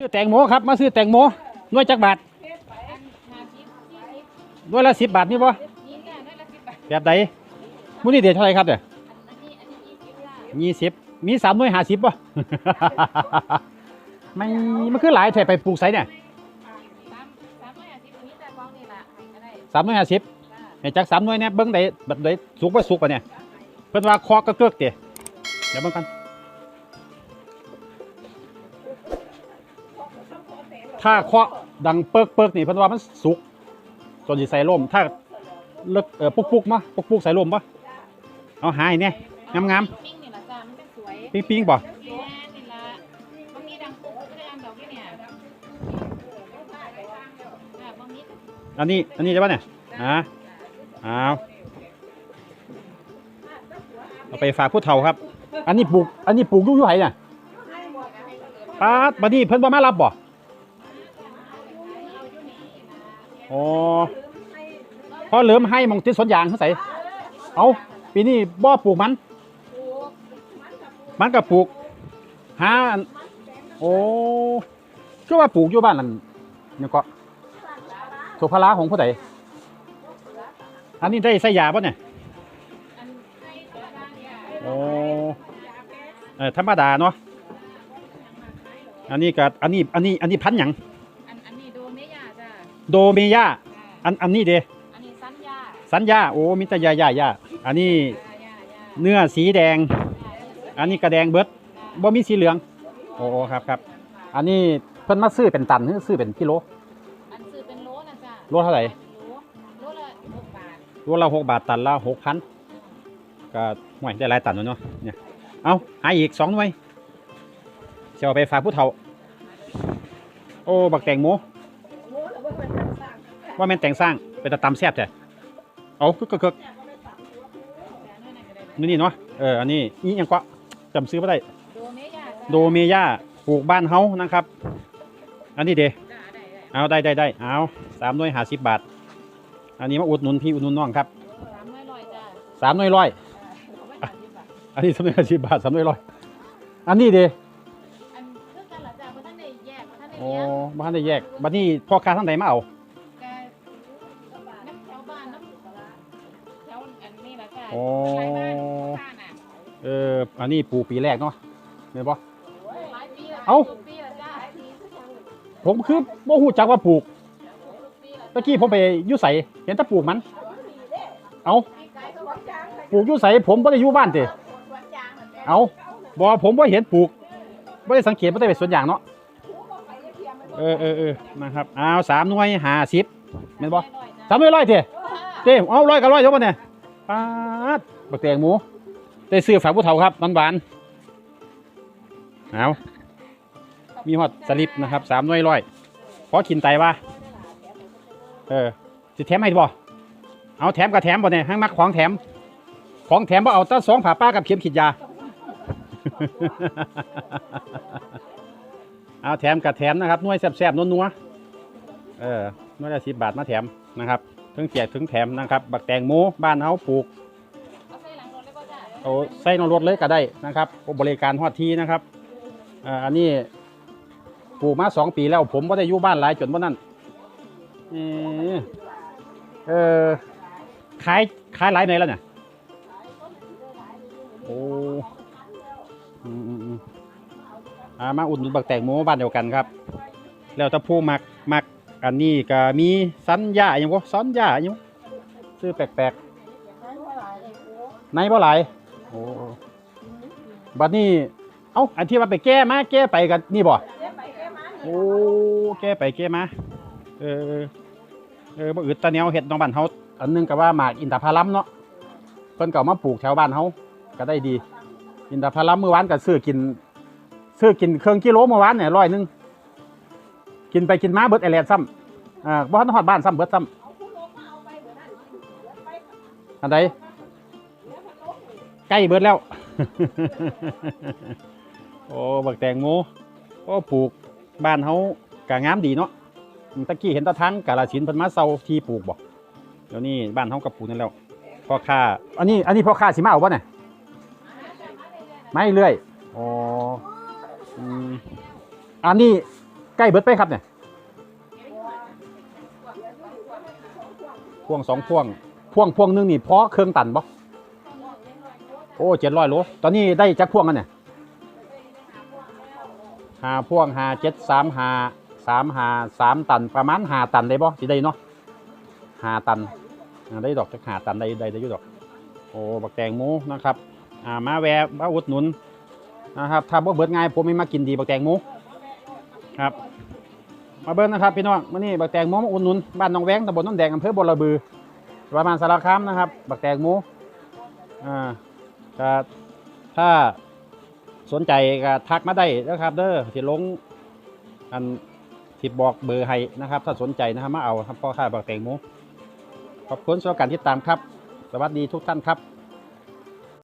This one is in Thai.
ซื้อแตงโมครับมาซื้อแตงโมหน่วยจักบาทหน่วยละสิบบาทนี่ป่แบบใดมื้อนี้เดือนเท่าไหรครับเนี่ยยี่สิบมีสามหน่วยห้าสิบป่ะไม่มันคือหลายแถไปปลูกไสเนี่ยสามหน่วยห้าสิบเห็นจากสามหน่วยเนี่ยเบิ้งได้แบบใดสุกบ่สุกป่ะเนี่ยเพิ่นว่าคอกก็เกิกเตะเดี๋ยวเบิ่งกัน ถ้าเคาะดังเปิกเปิกนี่เพิ่นว่ามันสุกจนสิใส่ลมถ้าเลิกเออปุกปุกมาปุกปุกใส่ลมปะเอาหายเนี่ยงามงามปิ้งนี่ละจ้ามันเป็นสวยๆปิ้งปิ้งป่ะแม่นี่ละบางทีดังปุ๊บก็ได้อันดอกนี่เนี่ยอ่าบางนิดอันนี้อันนี้ใช่ปะเนี่ยอ่าเอาเอาไปฝากผู้เฒ่าครับ อันนี้ปลูกอันนี้ปลูกอยู่อยู่ไหนเนี่ยป้าดบัดนี้เพิ่นบ่มารับบ่ อ๋อพอเหลิมให้มองติดสวนยางเขาใส่เอาปีนี้บ่ปลูกมัน มันก็ปลูกหาโอ้ก็ว่าปลูกอยู่บ้านนั่นเนี่ยก็สุภาระของผู้ใดอันนี้ได้ใส่ยาป่ะเนี่ยอันให้ตัวบ้านเนี่ยโอ้เออธรรมดาเนาะอันนี้ก็อันนี้อันนี้อันนี้พันหยัง โดเมย่าจ้าอันอันนี้เดอันนี้สัญญาสัญญาโอ้มิตรยายายาอันนี้จ้าย่าย่าเนื้อสีแดงจ้าอันนี้กระแดงเบิดบ่มีสีเหลืองโอ้โอ้ครับครับอันนี้เพิ่นมาซื้อเป็นตันหรือซื้อเป็นกิโลอันซื้อเป็นโลนะจ้าโลเท่าไหร่โลโลละหกบาทโลละหกบาทตันละหกพันก็ห่วยได้หลายตันแล้วเนาะเนี่ยเอาหาอีกสองหน่วยจะเอาไปฝากผู้เฒ่า โอ้บักแตงโม ว่าแม่นแต่งสร้างเป็นตะตำแซ่บแต่เอาคึกคึกจ้าน้อยหน่อยก็ได้นี่นี่เนาะเอออันนี้นี่ยังกว่าจำซื้อไม่ได้โดเมย่าจ้าโดเมย่าปลูกบ้านเฮานะครับ อันนี้เดจ้าได้ได้เอาได้ได้ได้เอาสามหน่วยห้าสิบบาท อันนี้มาอุดหนุนพี่อุดหนุนน้องครับสามร้อยร้อยจ้าสามหน่วยร้อยเอาไว้สามสิบบาทอันนี้สามหน่วยห้าสิบบาทสามหน่วยร้อยอันนี้เดอันคือกันละจ้าเพราะท่านได้แยกเพราะท่านได้โอ้แยกบ้านได้แยกบัดนี้พ่อค้าทั้งใดมาเอา อันนี้ละจ้าโอ้หลายบ้านข้างน่ะเอออันนี้ปลูกปีแรกเนาะเห็นปะ หลายปีละเอ้าสิบปีละจ้าผมคือบ่ฮู้จักว่าปลูกสิบปีละตะกี้ผมไปอยุใสเห็นแต่ปลูกมัน เอาปลูกอยุใสผมบ่ได้อยู่บ้านติเอาบ่ผมบ่เห็นปลูกบ่ได้สังเกตบ่ได้ไปสวนยางเนาะเออเออเออนะครับเอาสามหน่วยห้าสิบแม่นบ่ร้อยๆสามหน่วยร้อยเท่เจ้เอาร้อยกับร้อยเท่าบ่เนี่ย ปาดบักแตงหมู ได้ซื้อฝากผู้เฒ่าครับหวานเอามีฮอดสลิปนะครับสามหน่วยร้อยขอกินไตว่าเออสิแถมให้บ่เอาแถมกับแถมบ่เนี่ยให้มักของแถม ของแถมบ่เอาตั้งสองผ่าป้ากับเข็มขีดยา เอาแถมกับแถมนะครับน่วยแซ่บๆนัวๆเออน่วยละสิบบาทมาแถมนะครับ ถึงแจกถึงแถมนะครับ บักแตงโมบ้านเฮาปลูกเอาใส่ราเอาใส่ในรถเลยก็ได้นะครับ บริการฮอดทีนะครับอันนี้ปลูกมาสองปีแล้ว ผมก็ได้อยู่บ้านหลายจนว่านั่นเออเออขายขายหลายไหนแล้วเนี่ยโอ้อืมอ่ามาอุดหนุนบักแตงโมบ้านเดียวกันครับ แล้วถ้าผู้มักมัก อันนี้ก็มีสัญญาอย่างวะสัญญาอย่างวะชื่อแปลกๆในบ่หลายโอ้บัดนี้เอ้าอันที่ว่าไปแก้มาแก้ไปกันนี่บ่โอ้แก้ไปแก้มาเออเออเออบ่อึดตะแนวเฮ็ดน้องบ้านเฮาอันหนึงก็ว่าหมากอินทผลัมเนาะเพิ่นก็เอามาปลูกแถวบ้านเฮาก็ได้ดี อินทผลัมเมื่อวานก็ซื้อกินซื้อกินเครื่องกิโลเมื่อวานเนี่ยร้อยหนึง กินไปกินมาเบิดไอแลนด์ซ้ำอ่าบ่ทันฮอดบ้านซ้ำเบิดซ้ำอันใดใกล้เบิดแล้ว โอ้บักแตงโมโอ้ปลูกบ้านเฮากะงามดีเนาะตะกี้เห็นตะทั้งกาลสินพิ่นมาเซาที่ปลูกบ่เดี๋ยวนี้บ้านเฮาก็ปลูกนั่นแล้วพ่อค้าอันนี้อันนี้พ่อค้าสิมาเอาบ่เนี่ยไม่เรื่อยอ๋ออันนี้ ใกล้เบิดไปครับเนี่ยพ่วงสองพ่วงพ่วงพ่วงหนึงนี่เพอเครื่องตันบ่โอ้เจ็ดร้อยโลตอนนี้ได้จักพ่วงกันเนี่ยหาพ่วงหาเจ็ดสามหาสามหาสามตันประมาณหาตันได้บ่สิได้เนาะหาตันได้ดอกจักหาตันได้ได้ได้ยู่ดอกโอ้บักแตงโมนะครับอ่ามาแวะมาอุดหนุนนะครับถ้าบ่เบิดง่ายผมไม่มากินดีบักแตงโม ครับ มาเบิ้งนะครับพี่น้องมื่อนี้บักแตงโมมาอุดหนุนบ้านหนองแวงตำบลน้ำแดงอำเภอบัวระบือประมาณสารคามนะครับบักแตงโมอ่าก็ถ้าสนใจก็ทักมาได้นะครับ เด้อที่ลงอันที่บอกเบอร์ให้นะครับ ถ้าสนใจนะครับมาเอาครับพ่อค้าบักแตงโมขอบคุณสำหรับการติดตามครับ สวัสดีทุกท่านครับ